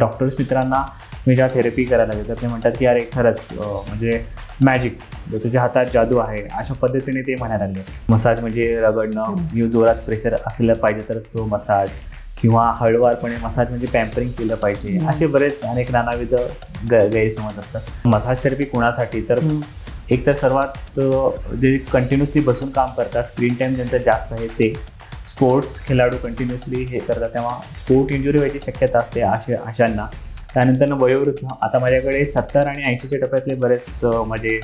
Doctors मित्रांना मी जेव्हा therapy करायला लागले. तर ते म्हणतात की अरे खरंच म्हणजे मॅजिक तुझ्या हातात जादू आहे. अशा पद्धतीने ते म्हणायला लागले. मसाज म्हणजे रगडणं किंवा जोरात प्रेशर असलं पाहिजे तर तो मसाज किंवा हळवारपणे मसाज म्हणजे पॅम्परिंग केलं पाहिजे. असे बरेच अनेक नानाविध गैरसमज असतात. मसाज थेरपी कोणासाठी? तर एक तर सर्वात जे कंटिन्युअसली बसून काम करतात स्क्रीन टाईम ज्यांचा जास्त आहे ते. स्पोर्ट्स खेळाडू कंटिन्युअसली हे करतात तेव्हा स्पोर्ट इंजुरी व्हायची शक्यता असते अशा अशांना. त्यानंतर वयोवृद्ध. आता माझ्याकडे सत्तर आणि ऐंशीच्या टप्प्यातले बरेच माझे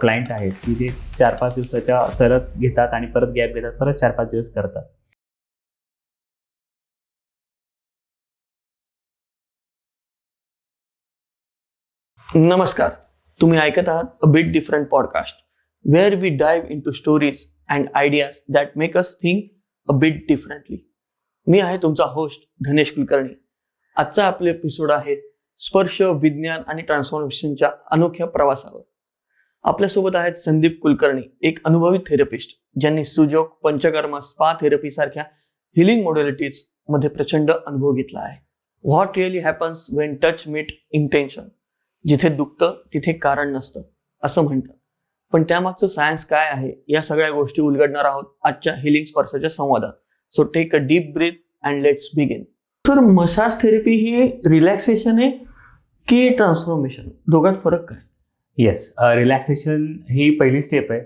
क्लायंट आहेत की ते चार पाच दिवसाच्या सरत घेतात आणि परत गॅप घेतात परत चार पाच दिवस करतात. नमस्कार. तुम्ही ऐकत आहात a bit different podcast where we dive into stories and ideas that make us think a bit differently मी आहे तुमचा होस्ट धनेश कुलकर्णी. आजचा आपले एपिसोड आहे स्पर्श विज्ञान आणि ट्रान्सफॉर्मेशनच्या अनोख्या प्रवासावर. आपल्यासोबत आहेत संदीप कुलकर्णी एक अनुभवी थेरपिस्ट ज्यांनी सुजोग पंचकर्मा स्पा थेरपी सारख्या हिलिंग मॉडेलिटीजमध्ये प्रचंड अनुभव घेतला आहे. What really happens when touch meet intention जिथे दुखतं तिथे कारण नसतं असं म्हणतात. पण त्यामागचं सायन्स काय आहे? या सगळ्या गोष्टी उलगडणार आहोत आजच्या हिलिंग स्पर्शाच्या संवादात. So take a deep breath and let's begin तर मसाज थेरपी ही रिलॅक्सेशन आहे की ट्रान्सफॉर्मेशन दोघात फरक काय? येस रिलॅक्सेशन ही पहिली स्टेप आहे.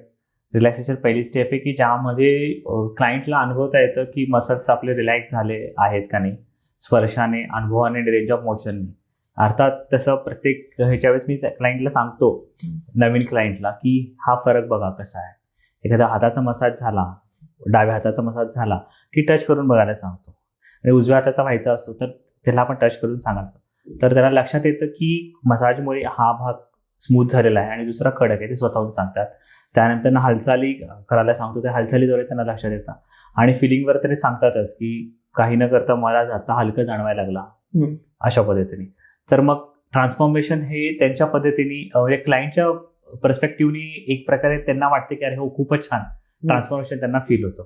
रिलॅक्सेशन पहिली स्टेप आहे की ज्यामध्ये क्लायंटला अनुभवता येतं की मसल्स आपले रिलॅक्स झाले आहेत का नाही? स्पर्शाने अनुभवाने रेंज ऑफ मोशनने अर्थात तसं प्रत्येक ह्याच्या वेळेस मी क्लायंटला सांगतो नवीन क्लायंटला की हा फरक बघा कसा आहे. एखादा हाताचा मसाज झाला डाव्या हाताचा मसाज झाला की टच करून बघायला सांगतो. आणि उजव्या हाताचा व्हायचा असतो तर त्याला आपण टच करून सांगायचं तर त्याला लक्षात येतं की मसाजमुळे हा भाग स्मूथ झालेला आहे आणि दुसरा कडक आहे ते स्वतःहून सांगतात. त्यानंतर हालचाली करायला सांगतो त्या हालचालीद्वारे त्यांना लक्षात येतं. आणि फिलिंगवर तरी सांगतातच की काही न करता मला आता हलकं जाणवायला लागला. अशा पद्धतीने. तर मग ट्रान्सफॉर्मेशन हे त्यांच्या पद्धतीने म्हणजे क्लायंटच्या पर्स्पेक्टिव्हनी एक प्रकारे त्यांना वाटते की अरे हो खूपच छान ट्रान्सफॉर्मेशन त्यांना फील होतं.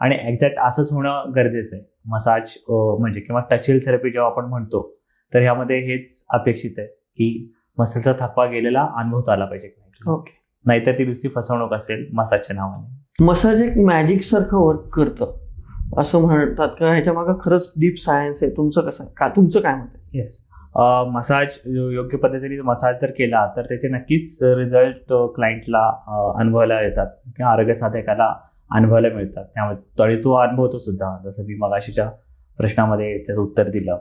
आणि एक्झॅक्ट असंच होणं गरजेचं आहे. मसाज म्हणजे किंवा टचेल थेरपी जेव्हा आपण म्हणतो तर ह्यामध्ये हेच अपेक्षित आहे की मसलचा थकवा गेलेला अनुभवता आला पाहिजे. ओके नाहीतर ती नुसती फसवणूक असेल मसाजच्या नावाने. मसाज एक मॅजिक सारखं वर्क करतं असं म्हणतात. का ह्याच्या मागं खरंच डीप सायन्स आहे. तुमचं कसं का तुमचं काय आहे? येस मसाज योग्य पद्धतीने मसाज जर केला तर त्याचे नक्कीच रिझल्ट क्लायंटला अनुभवायला येतात. किंवा आरोग्य साधकाला अनुभवायला मिळतात. त्यामुळे तळी तो अनुभवतो सुद्धा. जसं मी मगाशीच्या प्रश्नामध्ये त्याचं उत्तर दिलं.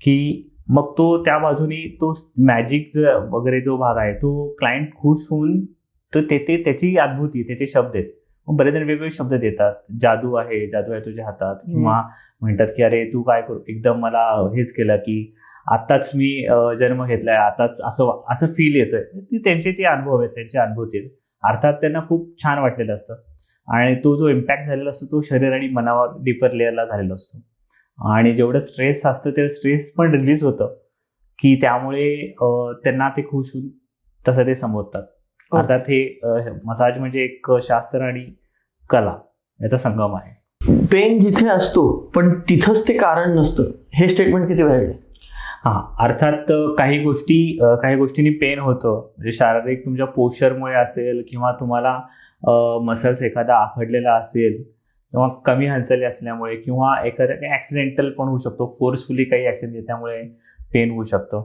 की मग तो त्या बाजूनी तो मॅजिक वगैरे जो भाग आहे तो क्लायंट खुश होऊन तो ते ते त्याची अनुभूती त्याचे शब्द आहेत. बरेच जण वेगवेगळे शब्द देतात. जादू आहे जादू आहे तुझ्या हातात. किंवा म्हणतात की अरे तू काय करू? एकदम मला हेच केलं की आत्ताच मी जन्म घेतलाय आताच असं असं फील येतोय. ती त्यांचे ते अनुभव आहेत त्यांचे आहेत. अर्थात त्यांना खूप छान वाटलेलं असतं. आणि तो जो इम्पॅक्ट झालेला असतो तो शरीर आणि मनावर डीपर लेअरला झालेला असतो. आणि जेवढं स्ट्रेस असतं ते स्ट्रेस पण रिलीज होतं. की त्यामुळे त्यांना ते खुश होऊन तसं ते संबोधतात. अर्थात हे मसाज म्हणजे एक शास्त्र आणि कला याचा संगम आहे. पेन जिथे असतो पण तिथंच ते कारण नसतं. हे स्टेटमेंट किती व्हॅलिड आहे? हा अर्थात काही गोष्टी काही गोष्टींनी पेन होतं. म्हणजे शारीरिक तुमच्या पोश्चरमुळे असेल किंवा तुम्हाला मसल्स एखादा आखडलेला असेल किंवा कमी हालचाली असल्यामुळे किंवा एखाद्या ॲक्सिडेंटल पण होऊ शकतो. फोर्सफुली काही ॲक्सिडेंट त्यामुळे पेन होऊ शकतो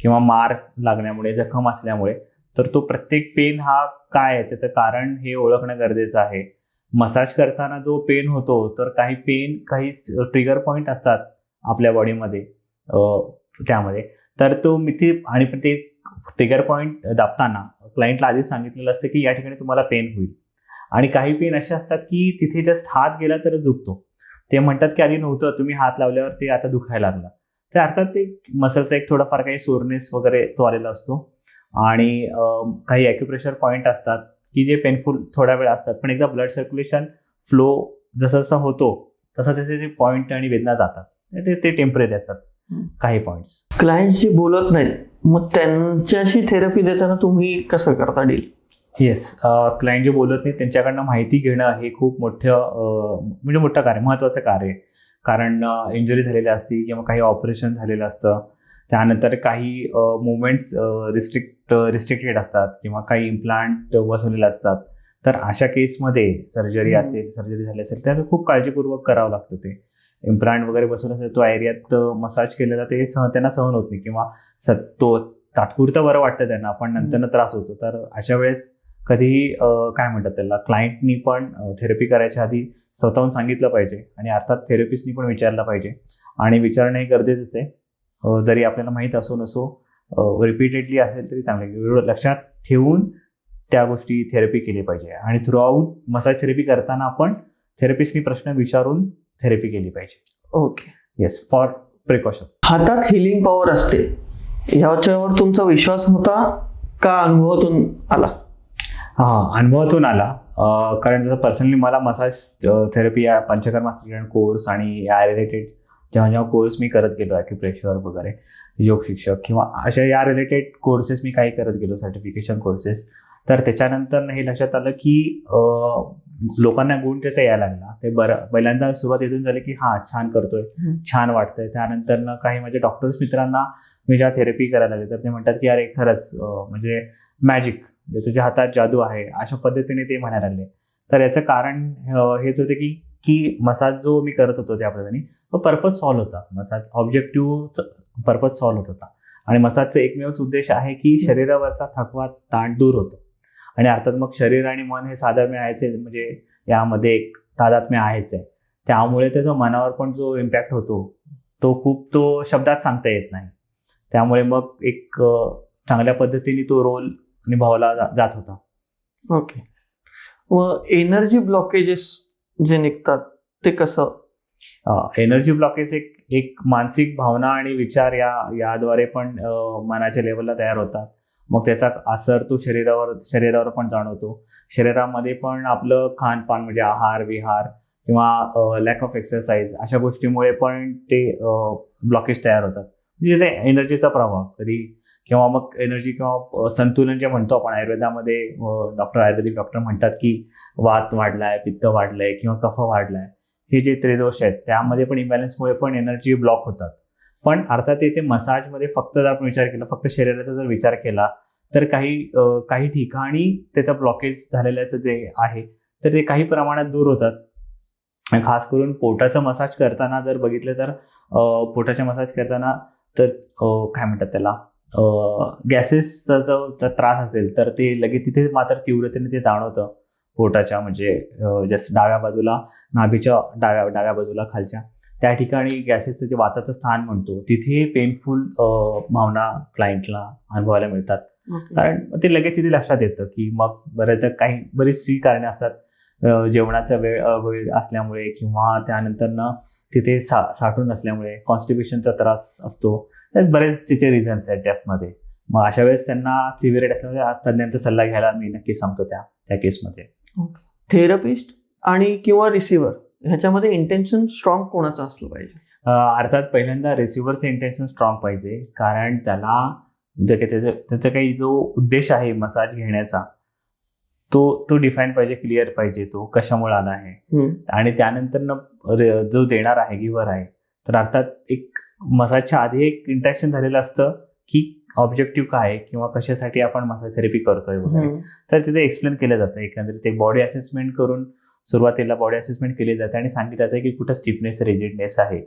किंवा मार लागण्यामुळे जखम असल्यामुळे. तर तो प्रत्येक पेन हा काय आहे? त्याचं कारण हे ओळखणं गरजेचं आहे. मसाज करताना जो पेन होतो तर काही पेन काही ट्रिगर पॉईंट असतात आपल्या बॉडीमध्ये त्यामध्ये. तर तो मिथी आणि पण ते ट्रिगर पॉईंट दाबताना क्लायंटला आधीच सांगितलेलं असतं की या ठिकाणी तुम्हाला पेन होईल. आणि काही पेन असे असतात की तिथे जस्ट हात गेला तरच दुखतो. ते म्हणतात की आधी नव्हतं तुम्ही हात लावल्यावर ते आता दुखायला लागलं. तर अर्थात ते मसलचा एक थोडाफार काही सोरनेस वगैरे तो आलेला असतो. आणि काही ॲक्युप्रेशर पॉईंट असतात की जे पेनफुल थोडा वेळ असतात. पण एकदा ब्लड सर्क्युलेशन फ्लो जसं जसं होतो तसं तसे ते पॉईंट आणि वेदना जातात. ते ते टेंपररी असतात. काही पॉईंट्स क्लायंटशी बोलत नाहीत मग त्यांच्याशी थेरपी देताना तुम्ही कसं करता डील येस क्लायंट जे बोलत नाही त्यांच्याकडनं माहिती घेणं हे खूप मोठं म्हणजे मोठं कार्य महत्त्वाचं कार्य आहे. कारण इंजुरी झालेली असती किंवा काही ऑपरेशन झालेलं असतं त्यानंतर काही मुवमेंट्स रिस्ट्रिक्ट रिस्ट्रिक्टेड असतात किंवा काही इम्प्लांट बसवलेले असतात. तर अशा केसमध्ये सर्जरी. असेल सर्जरी झाली असेल तर खूप काळजीपूर्वक करावं लागतं ते. इम्प्लांट वगैरे बसवलं असेल तो एरियात मसाज केलेला ते सहन त्यांना सहन होत नाही किंवा स- तो तात्पुरतं बरं वाटतं त्यांना पण नंतर त्रास होतो. तर अशा वेळेस कधीही काय म्हणतात त्याला क्लायंटनी पण थेरपी करायच्या आधी स्वतःहून सांगितलं पाहिजे आणि अर्थात थेरपिस्टनी पण विचारलं पाहिजे. आणि विचारणं हे गरजेचंच आहे. जरी आपल्याला माहीत असो नसो रिपीटेडली असेल तरी चांगलं लक्षात ठेवून त्या गोष्टी थेरपी केली पाहिजे. आणि थ्रूआउट मसाज थेरपी करताना आपण थेरपिस्टनी प्रश्न विचारून थेरपी केली पाहिजे. ओके येस फॉर प्रिकॉशन हातात हिलिंग पॉवर असते. ह्याच्यावर तुमचा विश्वास होता का अनुभवातून आला? हा अनुभवातून आला. कारण जसं पर्सनली मला मसाज थेरपी या पंचकर्मा स्टुडंट कोर्स आणि या रिलेटेड जेव्हा जेव्हा कोर्स मी करत गेलो ॲक्युप्रेशर वगैरे योग शिक्षक किंवा अशा या रिलेटेड कोर्सेस मी काही करत गेलो सर्टिफिकेशन कोर्सेस तर त्याच्यानंतर हे लक्षात आलं की लोकांना गुण त्याचा यायला लागला. ते बरं पहिल्यांदा सुरुवात इथून झाली की हा छान करतोय. छान वाटतंय. त्यानंतर ना काही माझ्या डॉक्टर्स मित्रांना मी जेव्हा थेरपी करायला लागले तर ते म्हणतात की अरे खरंच म्हणजे मॅजिक म्हणजे तुझ्या हातात जादू आहे. अशा पद्धतीने ते म्हणायला लागले. तर याचं कारण हेच होते की की मसाज जो मी करत होतो त्या पद्धतीने तो पर्पज सॉल्व्ह होता. मसाज ऑब्जेक्टिव्ह पर्पज सॉल्व्ह होत होता. आणि मसाजचा एकमेवच उद्देश आहे की शरीरावरचा थकवा ताण दूर होतो. आणि अर्थात मग शरीर आणि मन हे साधर्म्य आहेचे म्हणजे यामध्ये एक तादात्म्य आहेच आहे. त्यामुळे त्याचा मनावर पण जो इम्पॅक्ट होतो तो खूप तो शब्दात सांगता येत नाही. त्यामुळे मग एक चांगल्या पद्धतीने तो रोल निभावला जात होता. ओके. व एनर्जी ब्लॉकेजेस जे निघतात ते कसं? एनर्जी ब्लॉकेज एक एक मानसिक भावना आणि विचार या याद्वारे पण मनाच्या लेवलला तयार होतात. मग त्याचा असर तो शरीरावर शरीरावर पण जाणवतो. शरीरामध्ये पण आपलं खानपान म्हणजे आहार विहार किंवा लॅक ऑफ एक्सरसाइज अशा गोष्टीमुळे पण ते ब्लॉकेज तयार होतात. म्हणजे ते एनर्जीचा प्रभाव कधी किंवा मग एनर्जी किंवा संतुलन जे म्हणतो आपण आयुर्वेदामध्ये डॉक्टर आयुर्वेदिक डॉक्टर म्हणतात की वात वाढलाय पित्त वाढलंय किंवा कफ वाढलाय हे जे त्रिदोष आहेत त्यामध्ये पण इम्बॅलन्समुळे पण एनर्जी ब्लॉक होतात. पण अर्थात इथे मसाजमध्ये फक्त जर आपण विचार केला फक्त शरीराचा जर विचार केला तर काही काही ठिकाणी त्याचा ब्लॉकेज झालेल्याचं जे आहे तर ते काही प्रमाणात दूर होतात. खास करून पोटाचा मसाज करताना जर बघितलं तर पोटाचा मसाज करताना तर काय म्हणतात त्याला गॅसेसचा जर त्रास असेल तर ते लगेच तिथे मात्र तीव्रतेने ते जाणवतं. पोटाच्या म्हणजे जस्ट डाव्या बाजूला नाभीच्या डाव्या डाव्या बाजूला खालच्या. त्या ठिकाणी गॅसेसचं जे वाताचं स्थान म्हणतो तिथे पेनफुल भावना क्लायंटला अनुभवायला मिळतात. कारण ते लगेच तिथे लक्षात येतं की मग बऱ्याचदा काही बरीचशी कारणे असतात. जेवणाचा वेळ अवेळ असल्यामुळे किंवा त्यानंतर ना तिथे सा साठून असल्यामुळे कॉन्स्टिब्युशनचा त्रास असतो. तर बरेच तिचे रिझन्स आहेत डेप्थमध्ये मग अशा वेळेस त्यांना सिव्हिरेट असल्यामुळे तज्ज्ञांचा सल्ला घ्यायला मी नक्की सांगतो त्या त्या केसमध्ये थेरपिस्ट आणि किंवा रिसिव्हर ह्याच्यामध्ये इंटेन्शन स्ट्रॉंग कोणाचं असलं पाहिजे? अर्थात पहिल्यांदा रिसिव्हरचं इंटेन्शन स्ट्रॉंग पाहिजे. कारण त्याला त्याचं त्याचा काही जो उद्देश आहे मसाज घेण्याचा तो तो डिफाईन पाहिजे क्लिअर पाहिजे तो कशामुळे आला आहे. आणि त्यानंतर जो देणार आहे गिव्हर आहे तर अर्थात एक मसाजच्या आधी एक इंटॅक्शन झालेलं असतं की ऑब्जेक्टिव्ह काय आहे किंवा कशासाठी आपण मसाज थेरपी करतोय वगैरे. तर तिथे एक्सप्लेन केलं जातं. एकंदरीत एक बॉडी असेसमेंट करून सुरुवातीला बॉडी असेसमेंट केली जाते आणि सांगितलं जातं की कुठं स्टिफनेस रिजिडनेस आहे.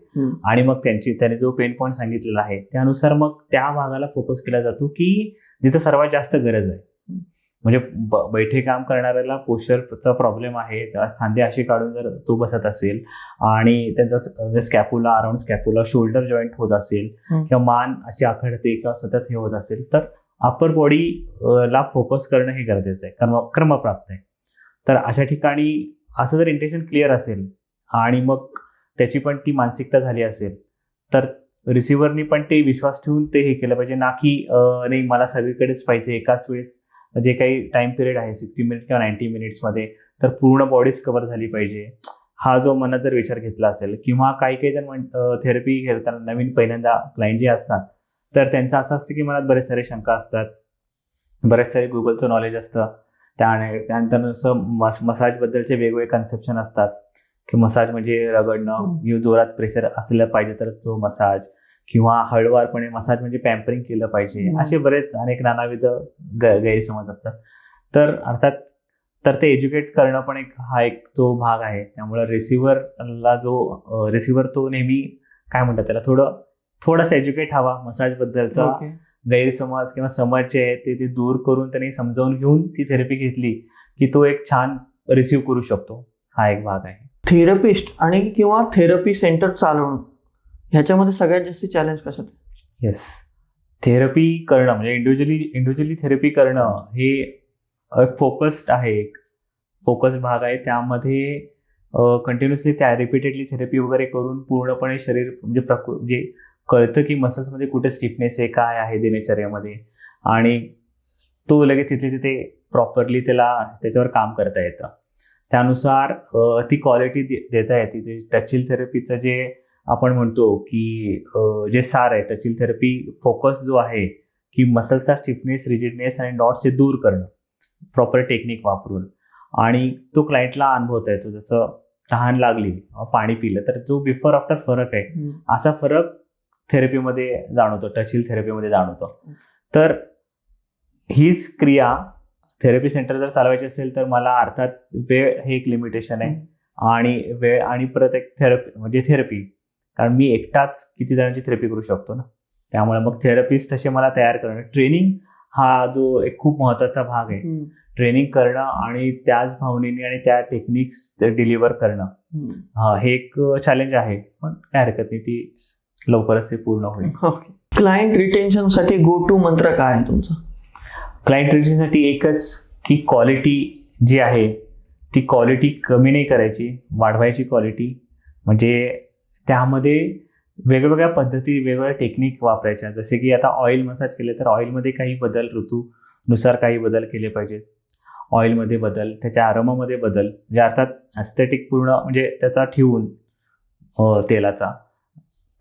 आणि मग त्यांची त्याने जो पेन पॉईंट सांगितलेला आहे त्यानुसार मग त्या भागाला फोकस केला जातो की जिथं सर्वात जास्त गरज आहे म्हणजे बैठे काम करणाऱ्याला पोश्चरचा प्रॉब्लेम आहे खांदे अशी काढून जर तो बसत असेल आणि त्यांचा scapula around scapula shoulder joint होत असेल. किंवा मान अशी आखडते किंवा सतत हे होत असेल तर अप्पर बॉडी ला फोकस करणं हे गरजेचं आहे कर्म क्रमप्राप्त आहे तर अशा ठिकाणी असं जर इंटेन्शन क्लिअर असेल आणि मग त्याची पण ती मानसिकता झाली असेल तर रिसिव्हरनी पण ते विश्वास ठेवून ते हे केलं पाहिजे. ना की नाही मला सगळीकडेच पाहिजे. एकाच वेळेस जे काही टाइम पिरियड आहे सिक्स्टी मिनिट किंवा नाईन्टी मिनिट्समध्ये तर पूर्ण बॉडीज कव्हर झाली पाहिजे. हा जो मनात जर विचार घेतला असेल किंवा काही काही जण म्हण थेरपी घेताना नवीन पहिल्यांदा क्लायंट जे असतात तर त्यांचं असं असतं की मनात बरेच सारे शंका असतात. बरेच सारे गुगलचं नॉलेज असतं. त्याने त्यानंतर असं मस मसाजबद्दलचे वेगवेगळे कन्सेप्शन असतात. की मसाज म्हणजे रगडणं. किंवा जोरात प्रेशर असलं पाहिजे तर तो मसाज किंवा हळुवारपणे मसाज म्हणजे पॅम्परिंग केलं पाहिजे. असे बरेच अनेक नानाविध गैरसमज असतात. तर अर्थात तर ते एज्युकेट करणं पण एक हा एक तो भाग आहे. त्यामुळे रिसिव्हरला जो रिसिव्हर तो नेहमी काय म्हणतात त्याला थोडं थोडासा एज्युकेट हवा मसाज बद्दलचा. गैरसमज किंवा समज जे आहे ते ते दूर करून त्यांनी समजावून घेऊन ती थेरपी घेतली की तो एक छान रिसिव्ह करू शकतो. हा एक भाग आहे. थेरपिस्ट आणि किंवा थेरपी सेंटर चालवणं ह्याच्यामध्ये सगळ्यात जास्त चॅलेंज कसं येस थेरपी करणं म्हणजे इंडिव्हिज्युअली इंडिव्हिज्युअली थेरपी करणं हे फोकस्ड आहे एक. फोकस भाग आहे. त्यामध्ये कंटिन्युअसली त्या रिपीटेडली थेरपी वगैरे करून पूर्णपणे शरीर म्हणजे प्रकृ जे कळतं की मसल्समध्ये कुठे स्टिफनेस आहे काय आहे दिनचर्यामध्ये? आणि तो लगेच तिथे तिथे प्रॉपरली त्याला त्याच्यावर काम करता येतं. त्यानुसार ती क्वालिटी देता येते. जे टचिल थेरपीचं जे आपण म्हणतो की जे सार आहे टचिल थेरपी फोकस जो आहे की मसलचा स्टिफनेस रिजिडनेस आणि डॉट्स हे दूर करणं. प्रॉपर टेक्निक वापरून. आणि तो क्लायंटला अनुभवता येतो. जसं तहान लागली पाणी पिलं तर जो बिफोर आफ्टर फरक आहे. असा फरक थेरपीमध्ये जाणवतो टचिल थेरपीमध्ये जाणवतो. तर हीच क्रिया थेरपी सेंटर जर चालवायची असेल तर मला अर्थात वेळ हे एक लिमिटेशन आहे. आणि वेळ आणि परत एक थेरपी म्हणजे थेरपी कारण मी एकटाच किती जणांची थेरपी करू शकतो ना? त्यामुळे मग थेरपिस्ट तसे मला तयार करणं. ट्रेनिंग हा जो एक खूप महत्त्वाचा भाग आहे. ट्रेनिंग करणं आणि त्याच भावनेने आणि त्या टेक्निक्स डिलिव्हर करणं. हे एक चॅलेंज आहे. पण काय हरकत नाही. ती लवकरच ते पूर्ण होईल. क्लायंट रिटेन्शनसाठी गो टू मंत्र काय आहे तुमचा? क्लायंट रिलेशनसाठी एकच की क्वालिटी जी आहे ती क्वालिटी कमी नाही करायची वाढवायची क्वालिटी म्हणजे त्यामध्ये वेगवेगळ्या पद्धती वेगवेगळ्या टेक्निक वापरायच्या. जसे की आता ऑइल मसाज केले तर ऑइलमध्ये काही बदल ऋतूनुसार काही बदल केले पाहिजेत. ऑइलमध्ये बदल त्याच्या आरमामध्ये बदल. म्हणजे अर्थात ॲस्थेटिक पूर्ण म्हणजे त्याचा ठेवून तेलाचा.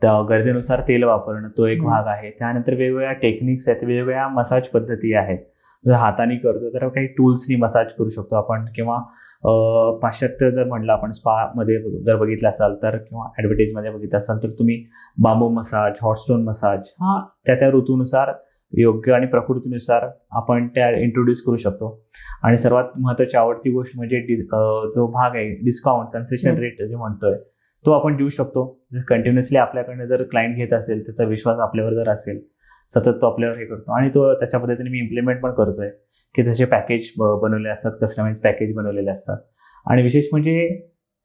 त्या गरजेनुसार तेल वापरणं तो एक. भाग आहे त्यानंतर वेगवेगळ्या टेक्निक्स आहेत वेगवेगळ्या मसाज पद्धती आहेत जर हाताने करतो तर काही टूल्सनी मसाज करू शकतो आपण किंवा पाश्चात्य जर म्हणलं आपण स्पामध्ये जर बघितलं असाल तर किंवा ॲडव्हर्टाईजमध्ये बघितलं असाल तर तुम्ही बांबू मसाज हॉटस्टोन मसाज हा त्या त्या ऋतूनुसार योग्य आणि प्रकृतीनुसार आपण त्या इंट्रोड्यूस करू शकतो आणि सर्वात महत्त्वाची आवडती गोष्ट म्हणजे डिस जो भाग आहे डिस्काउंट कन्सेशन. रेट जे म्हणतोय तो आपण देऊ शकतो. जर कंटिन्युअसली आपल्याकडनं जर क्लायंट घेत असेल त्याचा विश्वास आपल्यावर जर असेल सतत तो आपल्यावर हे करतो. आणि तो त्याच्या पद्धतीने मी इम्प्लिमेंट पण करतोय की जसे पॅकेज बनवले असतात कस्टमाइज पॅकेज बनवलेले असतात. आणि विशेष म्हणजे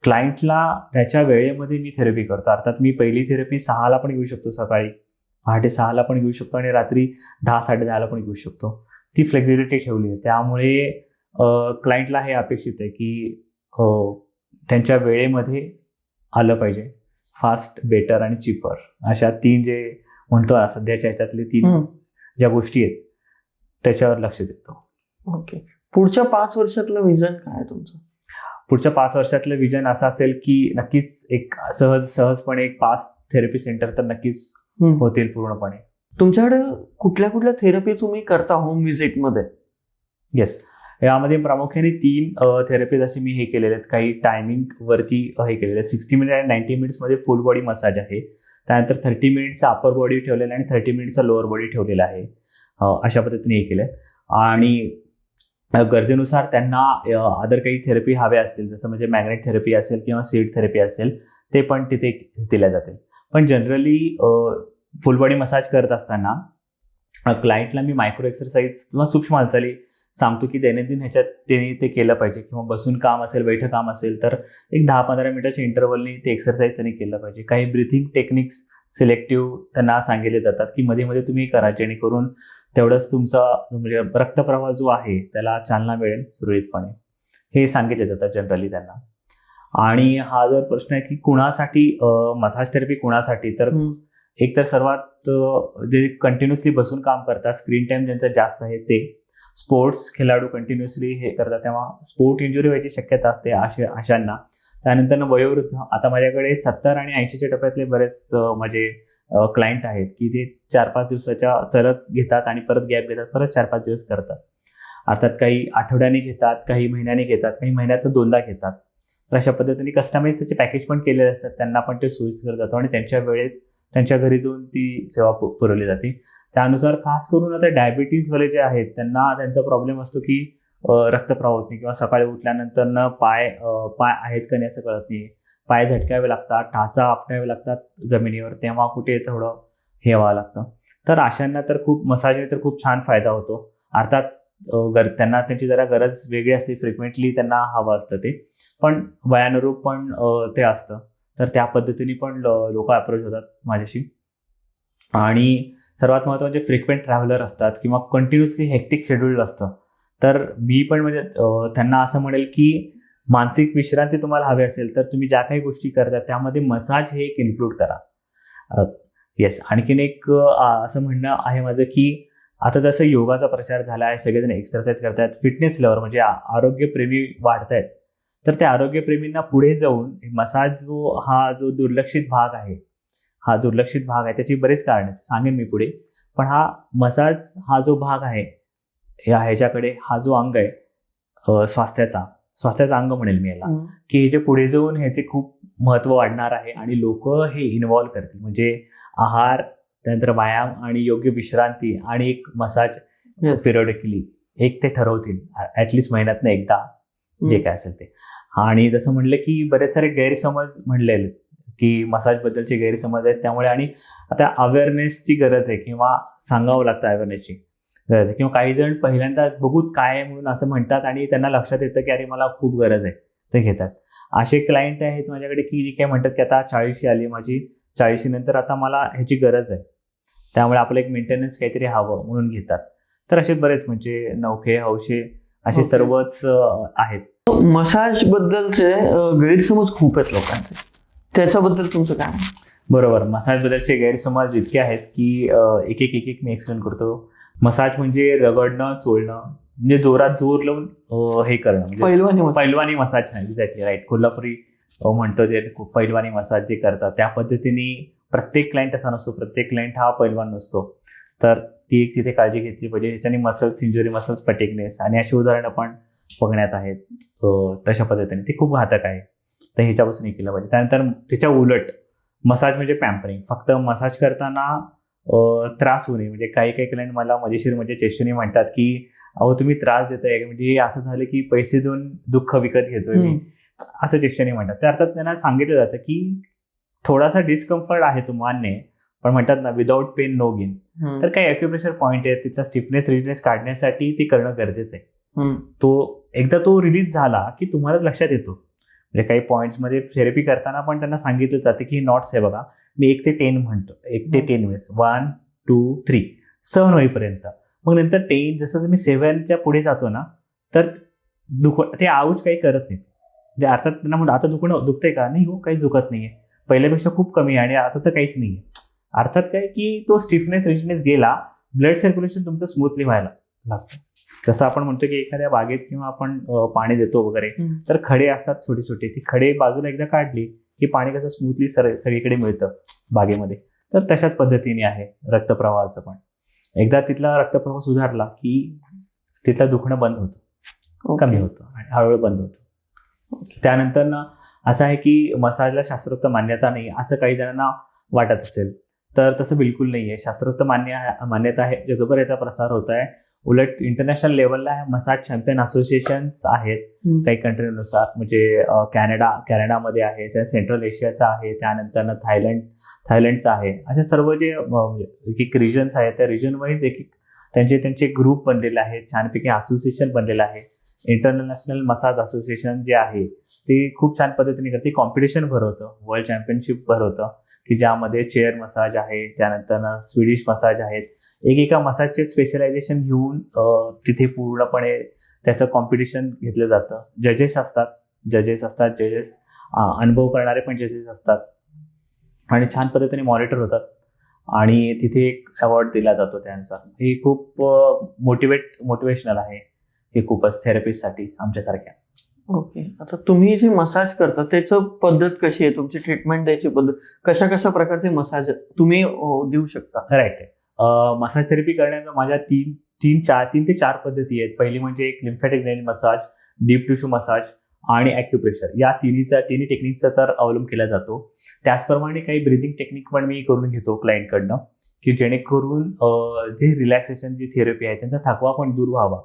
क्लायंटला त्याच्या वेळेमध्ये मी थेरपी करतो. अर्थात मी पहिली थेरपी सहाला पण घेऊ शकतो सकाळी पहाटे सहाला पण घेऊ शकतो आणि रात्री दहा साडे दहाला पण घेऊ शकतो. ती फ्लेक्झिबिलिटी ठेवली आहे. त्यामुळे क्लायंटला हे अपेक्षित आहे की त्यांच्या वेळेमध्ये आलं पाहिजे. फास्ट बेटर आणि चिपर. अशा तीन जे म्हणतो सध्याच्या ह्याच्यातले तीन ज्या गोष्टी आहेत त्याच्यावर लक्ष देतो. ओके. पुढच्या पाच वर्षातलं विजन काय तुमचं? पुढच्या पाच वर्षातलं विजन असं असेल की नक्कीच एक सहज सहजपणे एक पाच थेरपी सेंटर तर नक्कीच होतील पूर्णपणे. तुमच्याकडे कुठल्या कुठल्या थेरपी तुम्ही करता होममध्ये? येस यामध्ये प्रामुख्याने तीन थेरपीज असे मी हे केलेले आहेत. काही टायमिंग वरती हे केलेले आहेत. सिक्स्टी मिनिट आणि नाईन्टी मिनिट्समध्ये फुल बॉडी मसाज आहे. त्यानंतर थर्टी मिनिट्सचा अपर बॉडी ठेवलेला आहे आणि थर्टी मिनिट्सचा लोअर बॉडी ठेवलेला आहे. अशा पद्धतीने हे केलं आणि गरजेनुसार त्यांना अदर काही थेरपी हव्या असतील जसं म्हणजे मॅग्नेट थेरपी असेल किंवा सीड थेरपी असेल ते पण तिथे दिल्या जातील. पण जनरली फुल बॉडी मसाज करत असताना क्लायंटला मी मायक्रो एक्सरसाइज किंवा सूक्ष्म हालचाली सांगतो की दैनंदिन ह्याच्यात त्यांनी ते केलं पाहिजे. किंवा बसून काम असेल बैठक काम असेल तर एक दहा पंधरा मिनिटाच्या इंटरवलनी ते एक्सरसाइज त्यांनी केलं पाहिजे. काही ब्रिथिंग टेक्निक्स सिलेक्टिव्ह त्यांना सांगितले जातात की मध्ये मध्ये तुम्ही करा जेणेकरून तेवढंच तुमचा म्हणजे रक्तप्रवाह जो आहे त्याला चालना मिळेल सुरळीतपणे. हे सांगितले जातात जनरली त्यांना. आणि हा जर प्रश्न आहे की कुणासाठी मसाज थेरपी कुणासाठी तर एक तर सर्वात जे कंटिन्युअसली बसून काम करतात स्क्रीन टाइम ज्यांचा जास्त आहे ते. स्पोर्ट्स खेळाडू कंटिन्युअसली हे करतात तेव्हा स्पोर्ट इंजुरी व्हायची शक्यता असते अशा अशांना. त्यानंतर वयोवृद्ध. आता माझ्याकडे सत्तर आणि ऐंशीच्या टप्प्यातले बरेच माझे क्लायंट आहेत की ते चार पाच दिवसाच्या सरत घेतात आणि परत गॅप घेतात परत चार पाच दिवस करतात. अर्थात काही आठवड्याने घेतात काही महिन्याने घेतात काही महिन्यात दोनदा घेतात. तर अशा पद्धतीने कस्टमाइज त्याचे पॅकेज पण केलेले असतात. त्यांना पण ते सोयीस्कर जातो आणि त्यांच्या वेळेत त्यांच्या घरी जाऊन ती सेवा पु- पुरवली जाते. त्यानुसार खास करून आता डायबिटीजवाले जे आहेत त्यांना त्यांचा प्रॉब्लेम असतो की रक्तप्रवाह होत नाही किंवा सकाळी उठल्यानंतर न पाय पाय आहेत का नाही असं कळत नाही. पाय झटकावे लागतात टाचा आपटावे लागतात जमिनीवर तेव्हा कुठे थोडं हे व्हावं लागतं. तर अशांना तर खूप मसाजने तर खूप छान फायदा होतो. अर्थात गर त्यांना त्यांची जरा गरज वेगळी असते फ्रिक्वेंटली त्यांना हवं असतं ते. पण वयानुरूप पण ते असतं. तर त्या पद्धतीने पण लोक अप्रोच होतात माझ्याशी. आणि सर्वात महत्त्वाचे फ्रिक्वेंट ट्रॅव्हलर असतात किंवा कंटिन्युअसली हेक्टिक शेड्यूल असतं. तर मी पण म्हणजे त्यांना असं म्हणेल की मानसिक विश्रांती तुम्हाला हवी असेल तर तुम्ही ज्या काही गोष्टी करता त्यामध्ये मसाज हे एक इन्क्लूड करा. येस आणखीन एक असं म्हणणं आहे माझं की आता जसं योगाचा प्रचार झाला आहे सगळेजण एक्सरसाइज करतायत फिटनेस लवर म्हणजे आरोग्यप्रेमी वाढत आहेत तर त्या आरोग्यप्रेमींना पुढे जाऊन मसाज जो हा जो दुर्लक्षित भाग आहे हा दुर्लक्षित भाग आहे. त्याची बरेच कारण आहेत. सांगेन मी पुढे. पण हा मसाज हा जो भाग आहे या ह्याच्याकडे हा जो अंग आहे स्वास्थ्याचा स्वास्थ्याचा अंग म्हणेल मी याला. की हे जे पुढे जाऊन ह्याचे खूप महत्त्व वाढणार आहे आणि लोक हे इन्व्हॉल्व करतील. म्हणजे आहार त्यानंतर व्यायाम आणि योग्य विश्रांती आणि एक मसाज. पिरियडिकली एक ते ठरवतील. ऍटलिस्ट महिन्यातनं एकदा जे काय असेल ते. आणि जसं म्हणलं की बरेच सारे गैरसमज म्हणलेले की मसाज बद्दलचे गैरसमज आहेत त्यामुळे आणि आता अवेअरनेसची गरज आहे किंवा सांगावं लागतं अवेअरनेसची गरज आहे. किंवा काही जण पहिल्यांदा बघूत काय आहे म्हणून असं म्हणतात आणि त्यांना लक्षात येतं की अरे मला खूप गरज आहे. ते घेतात. असे क्लायंट आहेत माझ्याकडे की जे काय म्हणतात की आता चाळीशी आली माझी. चाळीशी नंतर आता मला ह्याची गरज आहे. त्यामुळे आपलं एक मेंटेनन्स काहीतरी हवं म्हणून घेतात. तर असे बरेच म्हणजे नौखे हौशे असे. सर्वच आहेत. मसाज बद्दलचे गैरसमज खूप आहेत लोकांचे. त्याच्याबद्दल तुमचं काय? बरोबर. मसाज बद्दलचे गैरसमज इतके आहेत की एक एक एक एक मी एक्सप्लेन करतो. मसाज म्हणजे रगडणं चोळणं म्हणजे जोरात जोर लावून हे करणं. म्हणजे पहिलवानी मसाज. पैलवानी मसाज नाही एक्झॅक्टली राईट कोल्हापुरी म्हणतो ते पैलवानी मसाज जे करतात त्या पद्धतीने प्रत्येक क्लायंट असा नसतो. प्रत्येक क्लायंट हा पैलवान नसतो. तर ती एक तिथे काळजी घेतली पाहिजे ह्याच्याने मसल्स इंजुरी मसल्स फटिकनेस आणि अशी उदाहरणं पण बघण्यात आहेत. तशा पद्धतीने. ती खूप घातक आहे. तर ह्याच्यापासून हे केलं पाहिजे. त्यानंतर त्याच्या उलट मसाज म्हणजे पॅम्परिंग फक्त मसाज करताना त्रास होऊ नये. म्हणजे काही काही क्लायंट मला मजेशीर म्हणजे चेष्टनी म्हणतात की अहो तुम्ही त्रास देताय. म्हणजे असं झालं की पैसे देऊन दुःख विकत घेतोय मी. असं चेष्टाने म्हणतात. त्या अर्थात त्यांना सांगितलं जातं की थोडासा डिस्कम्फर्ट आहे तो मान्य. पण म्हणतात ना विदाऊट पेन नो गेन. तर काही अक्युप्रेशर पॉईंट आहे तिथला स्टिफनेस रिजनेस काढण्यासाठी ते करणं गरजेचं आहे. तो एकदा तो रिलीज झाला की तुम्हालाच लक्षात येतो. म्हणजे काही पॉईंट्समध्ये थेरपी करताना पण त्यांना सांगितलं जातं की नॉट्स आहे बघा मी एक ते टेन म्हणतो. एक ते. टेन वेळेस. वन टू थ्री सहन होईपर्यंत. मग नंतर टेन जसं मी सेव्हनच्या पुढे जातो ना तर दुख ते आऊच काही करत नाही म्हणजे अर्थात त्यांना म्हणतो आता दुखणं दुखतंय का? नाही हो काहीच दुखत नाहीये. पहिल्यापेक्षा खूप कमी आहे आणि आता तर काहीच नाहीये. अर्थात काय की तो स्टिफनेस रिजनेस गेला ब्लड सर्क्युलेशन तुमचं स्मूथली व्हायला लागतं. जसं आपण म्हणतो की एखाद्या बागेत किंवा आपण पाणी देतो वगैरे. तर खडे असतात छोटे छोटे ती खडे बाजूला एकदा काढली की पाणी कसं स्मूथली सर सगळीकडे मिळतं बागेमध्ये. तर तशाच पद्धतीने आहे रक्तप्रवाहाचं पण. एकदा तिथला रक्तप्रवाह सुधारला की तिथलं दुखणं बंद होतं. कमी होतं आणि हळूहळू बंद होतं. त्यानंतर ना असं आहे की मसाजला शास्त्रोक्त मान्यता नाही असं काही जणांना वाटत असेल. तर तसं बिलकुल नाही आहे शास्त्रोक्त मान्य मान्यता आहे. जगभर याचा प्रसार होत आहे. उलट इंटरनॅशनल लेवलला मसाज चॅम्पियन असोसिएशन्स आहेत. काही कंट्रीनुसार म्हणजे कॅनडा कॅनडामध्ये आहे त्या सेंट्रल एशियाचा आहे त्यानंतर थायलंड थायलंडचा आहे. असे सर्व जे म्हणजे एक एक रिजन्स आहेत त्या रिजन वाईज एक एक त्यांचे त्यांचे ग्रुप बनलेले आहेत. छानपैकी असोसिएशन बनलेलं आहे. इंटरनॅशनल मसाज असोसिएशन जे आहे ते खूप छान पद्धतीने करते. कॉम्पिटिशन भरवतं. वर्ल्ड चॅम्पियनशिप भरवतं. की ज्यामध्ये चेअर मसाज आहे त्यानंतर स्विडिश मसाज आहेत. एकेका मसाजचे स्पेशलायझेशन घेऊन तिथे पूर्णपणे त्याचं कॉम्पिटिशन घेतलं जातं. जजेस असतात. जजेस असतात. जजेस अनुभव करणारे पण जजेस असतात. आणि छान पद्धतीने मॉनिटर होतात. आणि तिथे एक अवॉर्ड दिला जातो त्यानुसार. हे खूप मोटिवेट मोटिवेशनल आहे. हे खूपच थेरपिस्टसाठी आमच्यासारख्या. ओके. आता तुम्ही जे मसाज करता त्याचं पद्धत कशी आहे? तुमची ट्रीटमेंट द्यायची पद्धत कशा कशा प्रकारचे मसाज तुम्ही देऊ शकता? राईट मसाज थेरपी करण्याच्या माझ्या तीन तीन चार तीन ते चार पद्धती आहेत. पहिली म्हणजे एक lymphatic drainage massage deep tissue massage आणि ॲक्युप्रेशर या तिन्हीचा तिन्ही टेक्निकचा तर अवलंब केला जातो. त्याचप्रमाणे काही ब्रिदिंग टेक्निक पण मी करून घेतो क्लायंटकडनं की जेणेकरून जे रिलॅक्सेशन जी थेरपी आहे त्यांचा थकवा पण दूर व्हावा.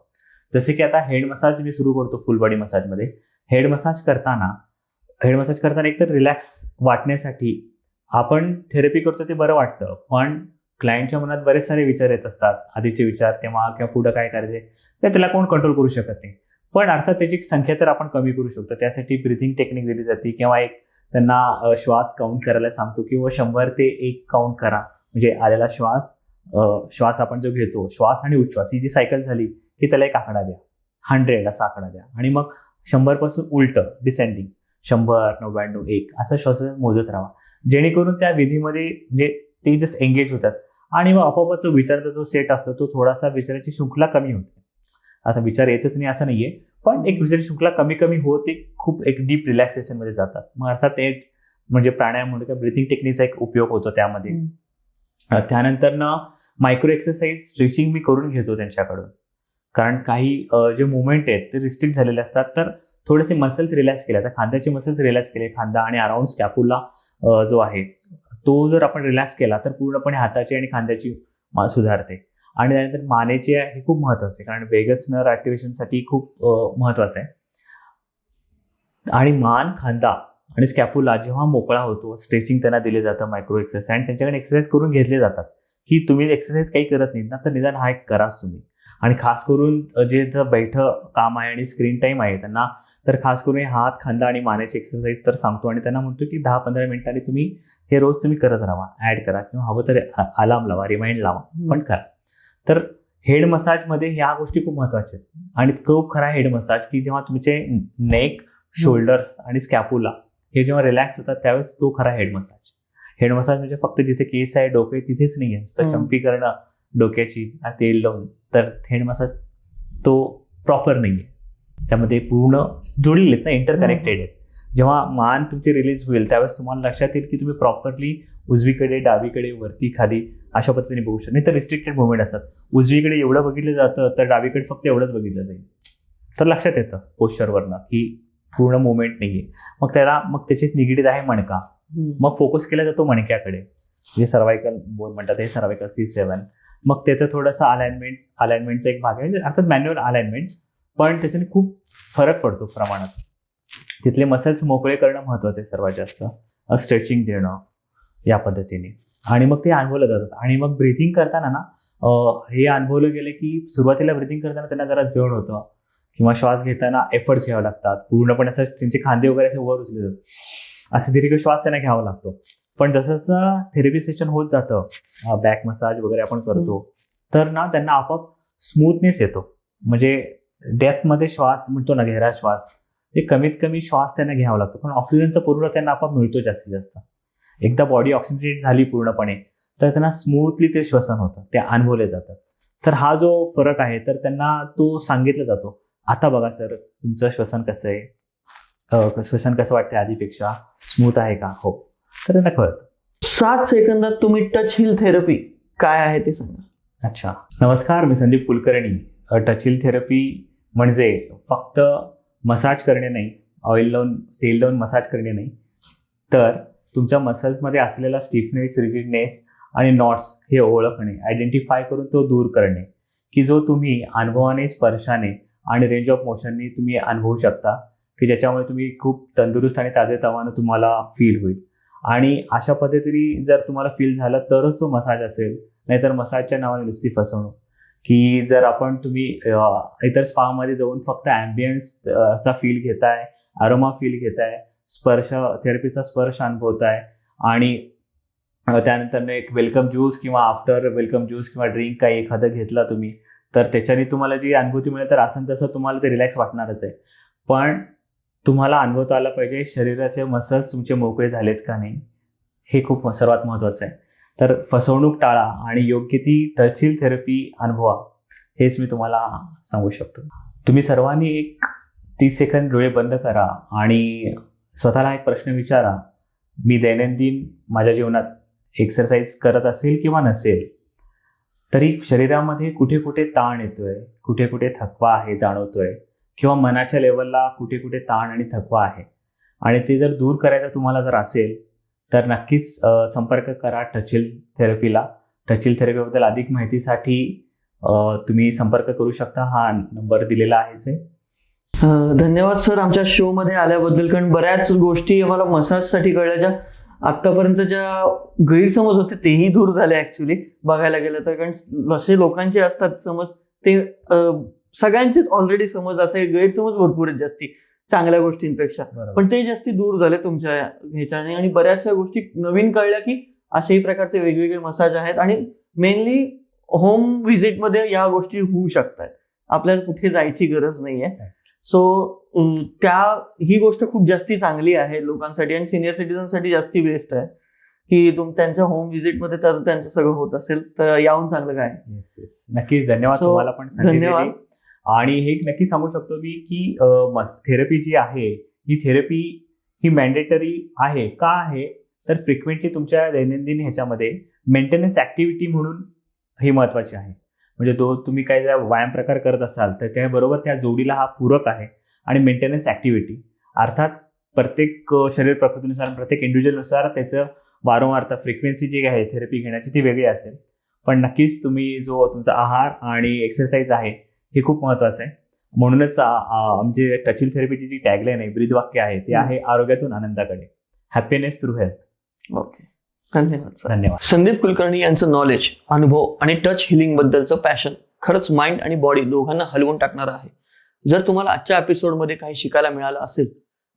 जसे की आता हेड मसाज मी सुरू करतो फुल बॉडी मसाजमध्ये हेड मसाज करताना हेड मसाज करताना एकतर रिलॅक्स वाटण्यासाठी आपण थेरपी करतो ते बरं वाटतं पण क्लायंटच्या मनात बरेच सारे विचार येत असतात. आधीचे विचार तेव्हा किंवा पुढं काय करायचे तर त्याला कोण कंट्रोल करू शकत नाही. पण अर्थात त्याची संख्या तर आपण कमी करू शकतो. त्यासाठी ब्रिथिंग टेक्निक दिली जाते किंवा एक त्यांना श्वास काउंट करायला सांगतो किंवा शंभर ते एक काउंट करा. म्हणजे आलेला श्वास श्वास आपण जो घेतो श्वास आणि उच्छ्वास ही जी सायकल झाली की त्याला एक आकडा द्या. हंड्रेड असा आकडा द्या. आणि मग शंभरपासून उलट डिसेंडिंग शंभर नव्याण्णव एक असा श्वास मोजत राहा. जेणेकरून त्या विधीमध्ये म्हणजे ते जस्ट एंगेज होतात. आणि मग आपोआप जो विचाराचा जो सेट असतो. तो थोडासा विचाराची शृंखला कमी होते. आता विचार येतच नाही असं नाहीये. पण एक विचाराची शृंखला कमी कमी होत ते खूप एक डीप रिलॅक्सेशनमध्ये जातात. मग अर्थात ते म्हणजे प्राणायाम म्हणून किंवा ब्रिथिंग टेक्निकचा एक उपयोग होतो त्यामध्ये. त्यानंतर ना मायक्रो एक्सरसाइज स्ट्रेचिंग मी करून घेतो त्यांच्याकडून. कारण काही जे मुवमेंट आहेत ते रिस्ट्रिक्ट झालेले असतात. तर थोडेसे मसल्स रिलॅक्स केले. आता खांद्याचे मसल्स रिलॅक्स केले खांदा आणि अराउंड स्कॅपुला जो आहे तो जर आपण रिलॅक्स केला तर पूर्णपणे हाताची आणि खांद्याची मा- सुधारते. आणि त्यानंतर मानेचे हे खूप महत्वाचं. आहे कारण वेगस नर ॲक्टिवेशनसाठी खूप महत्त्वाचं महत्वाचं. आहे आणि मान खांदा आणि स्कॅपुला जेव्हा मोकळा होतो स्ट्रेचिंग त्यांना दिले जातं मायक्रो एक्सरसाइज आणि त्यांच्याकडे एक्सरसाइज करून घेतले जातात. की तुम्ही एक्सरसाइज काही करत नाही ना तर निदान हा एक कराच तुम्ही. आणि खास करून जे जर बैठं काम आहे आणि स्क्रीन टाईम आहे त्यांना तर खास करून हात खांदा आणि मानेची एक्सरसाइज तर सांगतो आणि त्यांना म्हणतो की दहा पंधरा मिनिटांनी तुम्ही हे रोज तुम्ही करत राहा. ऍड करा किंवा हवं तर अलार्म लावा रिमाइंड लावा पण करा. तर हेड मसाजमध्ये ह्या गोष्टी खूप महत्त्वाच्या आहेत. आणि तो खरा हेड मसाज की जेव्हा तुमचे नेक शोल्डर्स आणि स्कॅपुला हे जेव्हा रिलॅक्स होतात त्यावेळेस तो खरा हेड मसाज हेड मसाज म्हणजे फक्त जिथे केस आहे डोके तिथेच नाही आहे. चंपी करणं डोक्याची तेल लावून. तर हेड मसाज तो प्रॉपर नाही आहे त्यामध्ये पूर्ण जोडलेले आहेत ना इंटरकनेक्टेड आहेत. जेव्हा मान तुमची रिलीज होईल त्यावेळेस तुम्हाला लक्षात येईल की तुम्ही प्रॉपरली उजवीकडे डावीकडे वरती खाली अशा पद्धतीने बघू शकता. नाही तर रिस्ट्रिक्टेड मुवमेंट असतात. उजवीकडे एवढं बघितलं जातं तर डावीकडे फक्त एवढंच बघितलं जाईल. तर लक्षात येतं पोश्चरवरनं की पूर्ण मुवमेंट नाहीये. मग त्याला मग त्याचीच निगडीत आहे मणका. मग फोकस केला जातो मणक्याकडे. जे सर्वायकल बोन म्हणतात हे सर्वायकल सी सेवन मग त्याचं थोडंसं अलाइनमेंट अलाइनमेंटचा एक भाग आहे. म्हणजे अर्थात मॅन्युअल अलाइनमेंट पण त्याच्याने खूप फरक पडतो प्रमाणात. तिथले मसल्स मोकळे करणं महत्वाचं आहे सर्वात जास्त. स्ट्रेचिंग देणं या पद्धतीने. आणि मग ते अनुभवलं जातात. आणि मग ब्रिथिंग करताना ना हे अनुभवलं गेलं की सुरुवातीला ब्रिथिंग करताना त्यांना जरा जड होतं. किंवा श्वास घेताना एफर्ट्स घ्यावे लागतात. पूर्णपणे असं त्यांचे खांदे वगैरे असे वर उचले जातात. असं दीर्घ श्वास त्यांना घ्यावा लागतो. पण जसं जसं थेरपी सेशन होत जातं बॅक मसाज वगैरे आपण करतो तर ना त्यांना आपोआप स्मूथनेस येतो. म्हणजे डेप्थमध्ये श्वास म्हणतो ना गहरा श्वास हे कमीत कमी श्वास त्यांना घ्यावा लागतो. पण ऑक्सिजनचा पुरवठा त्यांना आपोआप मिळतो जास्तीत जास्त. एकदा बॉडी ऑक्सिजनेट झाली पूर्णपणे तर त्यांना स्मूथली ते श्वसन होतं ते अनुभवले जातात. तर हा जो फरक आहे तर त्यांना तो सांगितला जातो. आता बघा सर तुमचं श्वसन कसं आहे? श्वसन कसं वाटतंय आधीपेक्षा? स्मूथ आहे का? हो. तर त्यांना कळतं. सात सेकंदात तुम्ही टच हिल थेरपी काय आहे ते सांगा. अच्छा. नमस्कार मी Sandeep Kulkarni. Touch heal therapy म्हणजे फक्त मसाज करणे नाही ऑइल लावून तेल लावून मसाज करणे नाही. तर तुमच्या मसल्समध्ये असलेला स्टिफनेस रिजिडनेस आणि नॉट्स हे ओळखणे आयडेंटिफाय करून तो दूर करणे की जो तुम्ही अनुभवाने स्पर्शाने आणि रेंज ऑफ मोशनने तुम्ही अनुभवू शकता की ज्याच्यामुळे तुम्ही खूप तंदुरुस्त आणि ताजेतवानं तुम्हाला फील होईल. आणि अशा पद्धतीने जर तुम्हाला फील झालं तरच तो मसाज असेल नाहीतर मसाजच्या नावाने नुसती फसवणूक. की जर आपण तुम्ही इतर स्पामध्ये जाऊन फक्त ॲम्बियन्स चा फील घेताय अरोमा फील घेताय स्पर्श थेरपीचा स्पर्श अनुभवताय आणि त्यानंतर एक वेलकम ज्यूस किंवा आफ्टर वेलकम ज्यूस किंवा ड्रिंक काही एखादं घेतला तुम्ही तर त्याच्याने तुम्हाला जी अनुभूती मिळेल तर असं तसं तुम्हाला ते रिलॅक्स वाटणारच आहे. पण तुम्हाला अनुभवता आला पाहिजे शरीराचे मसल्स तुमचे मोकळे झालेत का नाही हे खूप सर्वात महत्त्वाचं आहे. तर फसवणूक टाळा आणि योग्य ती टचिल थेरपी अनुभवा हेच मी तुम्हाला सांगू शकतो. तुम्ही सर्वांनी एक तीस सेकंद डोळे बंद करा आणि स्वतःला एक प्रश्न विचारा मी दैनंदिन माझ्या जीवनात एक्सरसाइज करत असेल किंवा नसेल तरी शरीरामध्ये कुठे कुठे ताण येतोय कुठे कुठे थकवा आहे जाणवतोय किंवा मनाच्या लेवलला कुठे कुठे ताण आणि थकवा आहे. आणि ते जर दूर करायचं तुम्हाला जर असेल तर नक्कीच संपर्क करा टचिल थेरपीला टचिल थेरपीबद्दल अधिक माहितीसाठी तुम्ही संपर्क करू शकता. हा नंबर दिलेला आहेच आहे से धन्यवाद सर आमच्या शो मध्ये आल्याबद्दल. कारण बऱ्याच गोष्टी मला मसाजसाठी कळल्या. ज्या आतापर्यंतच्या गैरसमज होते तेही दूर झाले ऍक्च्युली बघायला गेलं तर. कारण असे लोकांचे असतात समज ते सगळ्यांचेच ऑलरेडी समज असे गैरसमज भरपूर आहेत जास्ती चांगल्या गोष्टींपेक्षा. पण ते जास्ती दूर झाले तुमच्या ह्याच्याने आणि बऱ्याचशा गोष्टी नवीन कळल्या की अशाही प्रकारचे वेगवेगळे मसाज आहेत आणि मेनली होम व्हिजिटमध्ये या गोष्टी होऊ शकतात. आपल्याला कुठे जायची गरज नाहीये. सो त्या ही गोष्ट खूप जास्ती चांगली आहे लोकांसाठी आणि सिनियर सिटीजनसाठी जास्ती बेस्ट आहे. की तुम त्यांच्या होम व्हिजिटमध्ये तर त्यांचं सगळं होत असेल तर याहून चांगलं काय? नक्कीच. धन्यवाद तुम्हाला पण धन्यवाद. आणि हे नक्की सांगू शकतो मी की थेरपी जी आहे ही थेरपी ही मॅन्डेटरी आहे का आहे? तर फ्रिक्वेंटली तुमच्या दैनंदिन ह्याच्यामध्ये मेंटेनन्स ऍक्टिव्हिटी म्हणून ही महत्त्वाची आहे. म्हणजे तो तुम्ही काही जर व्यायाम प्रकार करत असाल तर त्याबरोबर त्या जोडीला हा पूरक आहे आणि मेंटेनन्स ऍक्टिव्हिटी अर्थात प्रत्येक शरीर प्रकृतीनुसार प्रत्येक इंडिव्हिज्युअलनुसार त्याचं वारंवारता फ्रिक्वेन्सी जी आहे थेरपी घेण्याची ती वेगळी असेल. पण नक्कीच तुम्ही जो तुमचा आहार आणि एक्सरसाइज आहे हे खूप महत्वाचं आहे. म्हणूनच आमची टचिल थेरपीची जी टॅगलाईन आहे ब्रीदवाक्य आहे ते आहे आरोग्यातून आनंदाकडे. हॅपीनेस थ्रू हेल्थ ओके धन्यवाद धन्यवाद. संदीप कुलकर्णी यांचं नॉलेज अनुभव आणि टच हिलिंग बद्दलचं पॅशन खरंच माइंड आणि बॉडी दोघांना हलवून टाकणारं आहे. जर तुम्हाला आजच्या एपिसोडमध्ये काही शिकायला मिळालं असेल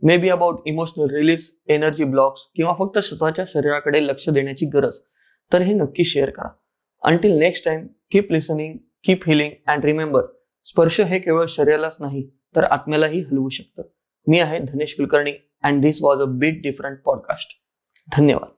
maybe about emotional release energy blocks किंवा फक्त स्वतःच्या शरीराकडे लक्ष देण्याची गरज तर हे नक्की शेअर करा. Until next time keep listening keep healing and remember स्पर्श हे केवळ शरीरालाच नाही तर आत्म्यालाही हलवू शकतं. मी आहे Dhanesh Kulkarni and this was a bit different podcast धन्यवाद.